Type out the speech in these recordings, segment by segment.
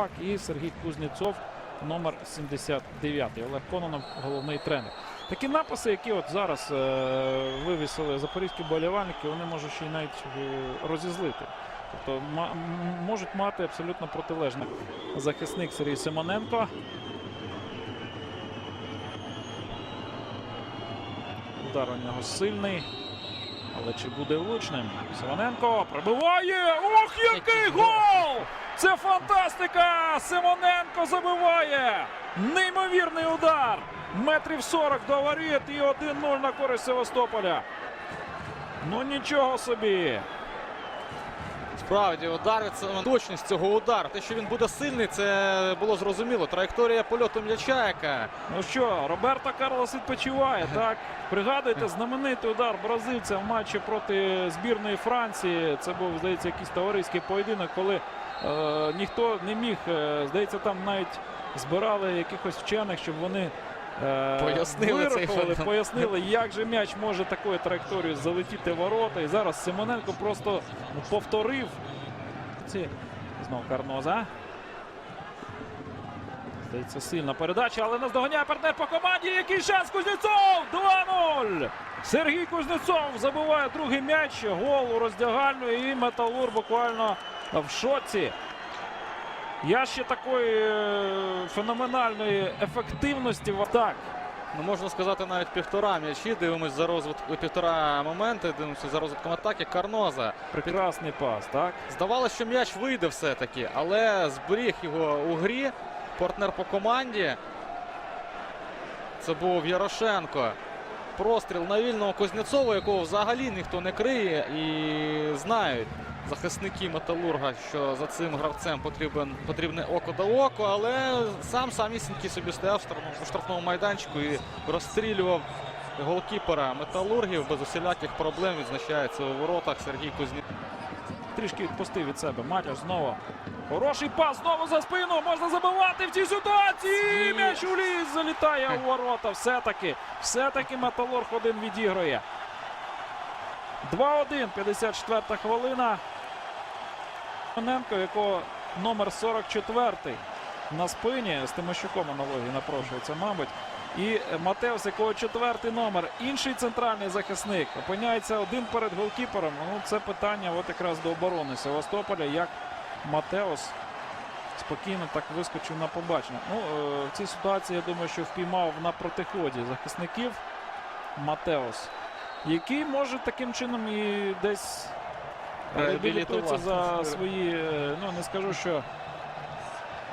Єрмак і Сергій Кузнєцов, номер 79. Олег Кононов, головний тренер. Такі написи, які от зараз е, вивісили запорізькі болівальники, вони можуть ще й навіть е, розізлити. Тобто можуть мати абсолютно протилежне. Захисник Сергій Симоненко. Удар у нього сильний. Але чи буде влучним? Симоненко прибиває! Ох, який гол! Це фантастика! Симоненко забиває! Неймовірний удар! Метрів 40 до воріт і 1-0 на користь Севастополя. Ну нічого собі. Справді, удар точність цього удару. Те, що він буде сильний, це було зрозуміло. Траєкторія польоту м'яча, яка Ну що, Роберто Карлос відпочиває, так? Пригадуєте, знаменитий удар бразильця в матчі проти збірної Франції. Це був, здається, якийсь товариський поєдинок, коли е, ніхто не міг, е, здається, там навіть збирали якихось вчених, щоб вони е, Пояснили цей вирахували, пояснили, як же м'яч може такою траєкторією залетіти в ворота. І зараз Симоненко просто повторив. Ці знову Карноза. Здається, сильна передача, але наздоганяє партнер по команді. Який шанс Кузнєцов! 2-0! Сергій Кузнєцов забиває другий м'яч. Гол у роздягальну і Металур буквально в шоці. Я ще такої е, феноменальної ефективності в атак. Ну можна сказати навіть півтора м'ячі. Дивимось за розвитком півтора моменти. Дивимося за розвитком атаки. Карноза. Прекрасний пас, так? Здавалося, що м'яч вийде все-таки, але зберіг його у грі. Партнер по команді. Це був Ярошенко. Простріл на вільного Кузнєцова, якого взагалі ніхто не криє. І знають захисники Металурга, що за цим гравцем потрібен, потрібне око до око, але сам самісінький собі стояв у штрафному майданчику і розстрілював голкіпера Металургів без усіляких проблем. Відзначається у воротах Сергій Кузнєцов. Трішки відпустив від себе. Матяш знову. Хороший пас знову за спину. Можна забивати в цій ситуації. М'яч у ліс залітає у ворота. Все-таки, все-таки Металург один відігрує. 2-1, 54 хвилина. Коненко, якого номер 44 на спині. З Тимощуком аналогії напрошується, мабуть. І Матеус, якого четвертий номер, інший центральний захисник, опиняється один перед голкіпером. Ну, це питання от якраз до оборони Севастополя. Як Матеус спокійно так вискочив на побачення. Ну, е, в цій ситуації я думаю, що впіймав на протиході захисників Матеус, який може таким чином і десь реабілітується за свої, е, ну не скажу, що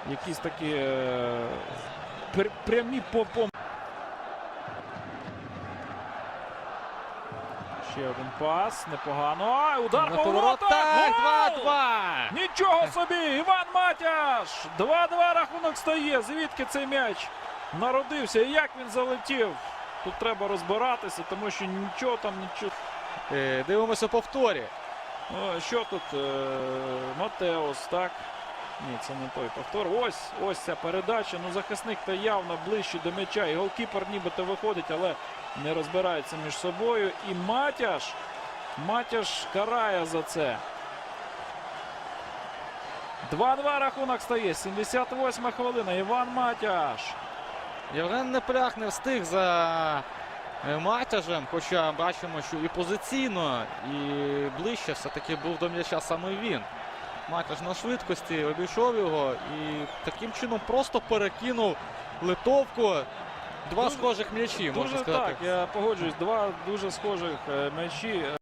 якісь такі е, пр- прямі по пом- Ще один пас, непогано. Ай, удар по воротах! 2-2. Нічого собі! Іван Матяш! 2-2 рахунок стає. Звідки цей м'яч народився? І як він залетів? Тут треба розбиратися, тому що нічого там, нічого. Е, Дивимося повторі. О, що тут? Е, Матеус, так? Ні, це не той повтор. Ось ось ця передача. Ну, захисник то явно ближче до м'яча. І голкіпер нібито виходить, але не розбирається між собою. І Матяш. Матяш карає за це. 2-2 рахунок стає. 78 хвилина. Іван Матяш. Євген Непрях не встиг за е, матяжем, хоча бачимо, що і позиційно, і ближче все-таки був до м'яча саме він. Матяж на швидкості обійшов його і таким чином просто перекинув литовку. Два Дуже- схожих м'ячі, можна сказати. так, я погоджуюсь. Два дуже схожих е, м'ячі.